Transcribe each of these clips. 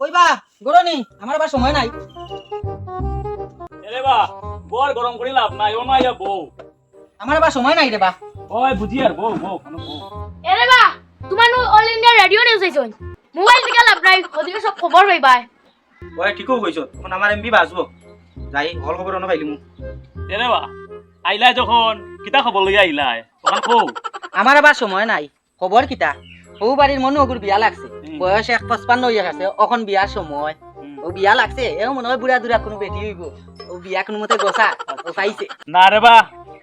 কইবা গরনি আমার আবার সময় নাই। এরে বা বর গরম করি লাভ নাই ও নাই বউ। আমার আবার সময় নাই রে বা। ওই বুঝি আর বউ বউ কেন বউ। এরে বা তোমার অল ইন্ডিয়া রেডিও নিউজ আইছন মোবাইল থেকে লাভ নাই ওদিকে সব খবর পাইবাই ওই ঠিকও কইছ? এখন আমার এমবি বাঁচবো যাই হল খবর অন্য পাইলি মু এরে বা আইলাই যখন কিতা খবর লইয়া আইলাই? তখন কৌ আমার আবার সময় নাই খবর কিতা? ও বাড়ির মনে ওগুর বিয়া লাগছে। বয়স এক পঁচপান্ন হয়ে গেছে এখন বিয়ার সময়। ও বিয়া লাগছে এও মনে হয় বুড়া দুরা কোনো বেটি হইব ও বিয়া কোনো মতে গছা ও পাইছে। না রে বা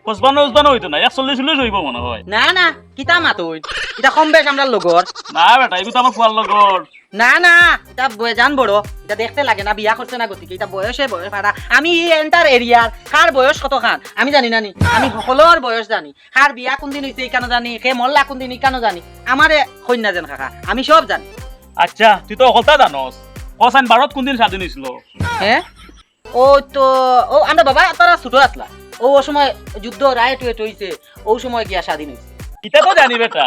পঁচপান্ন উচপান্ন হইতো না একচল্লিশ চল্লিশ হইব মনে হয়। না না কিতা মাতই এটা কম বেশ আমরা লগর না বেটা এইটো আমার ফুয়ার লগর না না এটা জান বড় এটা দেখতে লাগে না বিয়া করছে না গতিকে এটা বয়সে বয়স পারা আমি এন্টার এরিয়ার কার বয়স কত খান? আমি জানি না নি আমি সকলের বয়স জানি। কার বিয়া কোন দিন হয়েছে কেন জানি সে মল্লা কোন দিন কেন জানি। আমারে কন্যা যেন কাকা আমি সব জানি। আচ্ছা তুই তো অকলতা জানস। কসাইন ভারত কোনদিন স্বাধীন হয়েছিল হ্যাঁ ও তো ও আমরা বাবা তারা ছোট আসলা ও সময় যুদ্ধ রায় টুয়েট হয়েছে ও সময় গিয়া স্বাধীন হয়েছে ইটা তো জানি বেটা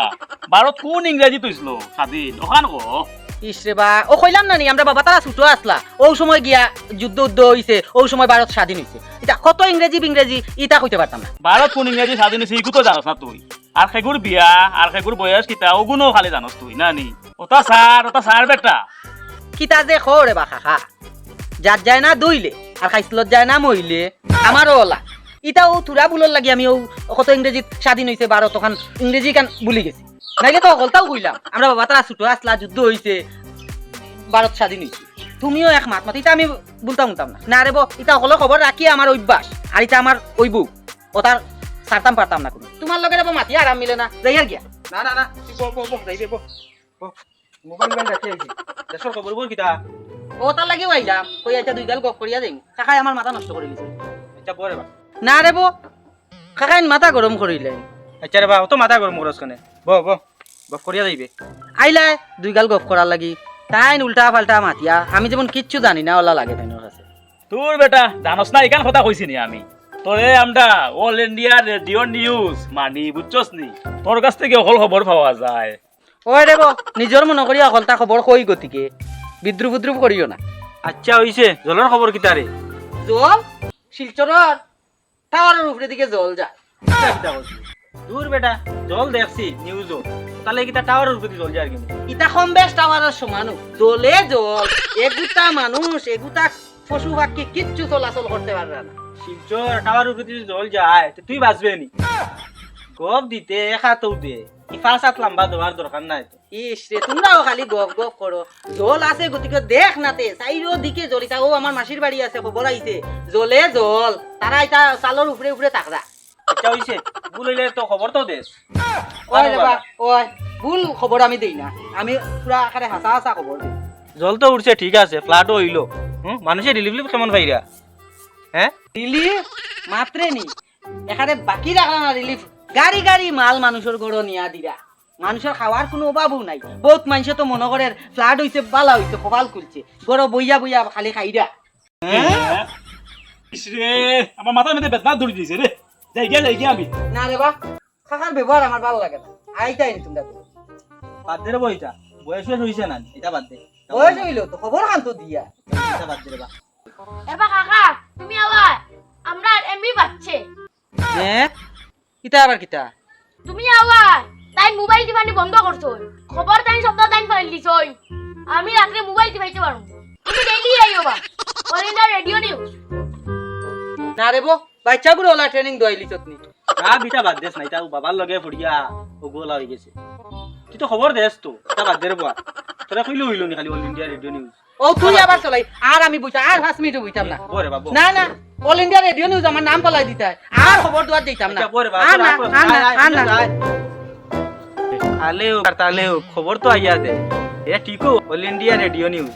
ভারত কোন ইংরেজি তুইছিল স্বাধীন ওখান কো। ইসরে বা ও কইলাম না নি আমরা বাবা তারা ছোট আসলা ও সময় গিয়া যুদ্ধ উদ্ধ হয়েছে ও সময় ভারত স্বাধীন হয়েছে এটা কত ইংরেজি ইংরেজি ইটা কইতে পারতাম না। ভারত কোন ইংরেজি স্বাধীন হয়েছে ইকো তো জানস না তুই। আর সেগুর বিয়া আর সেগুর বয়স, কিতা ওগুনো খালি জানস তুই, না নি? ওটা সার ওটা সার বেটা। কিতা যে খরে বা খাখা। যার যায় না দইলে আর খাইছিলত যায় না মইলে। আমারও ওলা ইটা ও থুরা বুলর লাগি আমি ও কত ইংরেজিত স্বাধীন হয়েছে ভারত ওখান ইংরেজি কান বুলি গেছি। নাইলে তো অকলতাও কইলাম, আমরা বাবা তারা ছোট আসলা যুদ্ধ হয়েছে ভারত স্বাধীন হয়েছে তুমিও এক মাত মাত, ইতা আমি বলতাম না। না রে বো ইটা সকলো খবর রাখি আমার অভ্যাস আর ইতা আমার ওই বউ ও তার সারতাম পারতাম না কোনো। তোমার লগে রে মাতি আরাম মিলে না। যাই আর গিয়া। না না না তুই বল বল বল যাইবে মোবাইল ব্যান্ড রাখি আইছি। দেশর খবর বল কিটা ও তার লাগেও আইলাম। কই আইতা দুই গাল গপ করিয়া দিন কাকাই আমার মাথা নষ্ট করে দিছে। আচ্ছা পরে বা। না রে বো কাকাইন মাথা গরম করিলে। আচ্ছা রে বা অত মাথা গরম করস কেনে? ব ব গপ করিয়া যাইবে আইলাই দুই গাল গপ করার লাগি। তাইন উল্টা পাল্টা মাতিয়া। আমি যেমন কিচ্ছু জানি না ওলা লাগে তাইনের কাছে। তোর বেটা জানস না এখান কথা কইছি নি আমি। তোরে আমরা অল ইন্ডিয়া রেডিও নিউজ মানি বুঝছস নি তোর কাছ থেকে অকল খবর পাওয়া যায়। ওই রে বো নিজর মনে করি অকলতা খবর কই গতিকে। বিদ্রুপ বিদ্রুপ করিও না। আচ্ছা হইছে জলের খবর কিটা রে জল? শিলচরের টাওয়ারের উপরে দিকে জল যায়। দূর বেটা জল দেখছি নিউজও তাহলে কিটা টাওয়ারের উপরে জল যায় আর কি ইটা কম বেশ টাওয়ারের সমানু। জলে জল এগুতা মানুষ এগুতা পশু পাখি কিচ্ছু চলাচল করতে পারবে না। শিবচর টাওয়ার উপরে যদি জল যায় তো তুই বাঁচবে নি? গপ দিতে হাতও দে। ইফাল সাত লম্বা দেওয়ার দরকার নাই তো। ইস রে তোমরাও খালি গপ গপ করো জল আছে গতিকে দেখ নাতে চাইরো দিকে জলিতা ও আমার মাসির বাড়ি আছে খবর আইছে জলে জল তারা এটা চালর উপরে উপরে তাকরা আচ্ছা হইছে বুলাইলে তো খবর তো দেশ ওই ওই ভুল খবর আমি দেই না। আমি পুরা আকারে হাসা হাসা খবর দিই জল তো উঠছে ঠিক আছে ফ্লাডও হইল হুম মানুষের রিলিফ কেমন পাইরা হ্যাঁ? রিলিফ মাত্রে নি। এখানে বাকি রাখলা না রিলিফ গাড়ি গাড়ি মাল মানুষের গড় নিয়া দিরা মানুষের খাওয়ার কোনো অভাবও নাই। বহুত মানুষে তো মনে করে ফ্লাড হইছে বালা হইছে কপাল খুলছে। গড় বইয়া বইয়া খালি খাইরা। আমার মাথার মধ্যে বেদনা ধরে দিয়েছে রে। যাই গিয়া যাই গিয়া আমি। না রে বা কাকার ব্যবহার আমার ভালো লাগে না। আইতাই নি তোমরা বাদ দে রে বইটা বয়স বয়স হইছে না এটা বাদ দে। বয়স হইল তো খবর খান তো দিয়া। এটা বাদ দে রে বা এবার কাকা তুমি আবার আমরা এমবি পাচ্ছে হ্যাঁ কিতা আবার কিতা? তুমি আবার তাই মোবাইল টিপানি বন্ধ করছ। খবর তাই সপ্তাহ তাই ফাইল দিছই আমি রাত্রে মোবাইল টিপাইতে পারব। তুমি ডেইলি আইও বা। ইন্ডিয়া রেডিও নিউজ না রে বো বাচ্চা গুলো ওলা ট্রেনিং দইলি চতনি না। বিটা বাদ দেস না এটা বাবার লগে ফুড়িয়া ওগুলা হয়ে গেছে। তুই তো খবর দেস তো এটা বাদ দে রে তোরা কইলে হইল নি খালি অল ইন্ডিয়া রেডিও নিউজ ও তুই আবার চলাই। আর আমি বইতা আর পাঁচ মিনিট বইতাম না। বাবু। না না অল ইন্ডিয়া রেডিও নিউজ আমার নাম পলাই দিতা। আর খবর দুয়ার দিতাম না। আচ্ছা বাবু বা আর না আর না আর না। আলেও তালেও খবর তো আইয়া দে। এ ঠিকও অল ইন্ডিয়া রেডিও নিউজ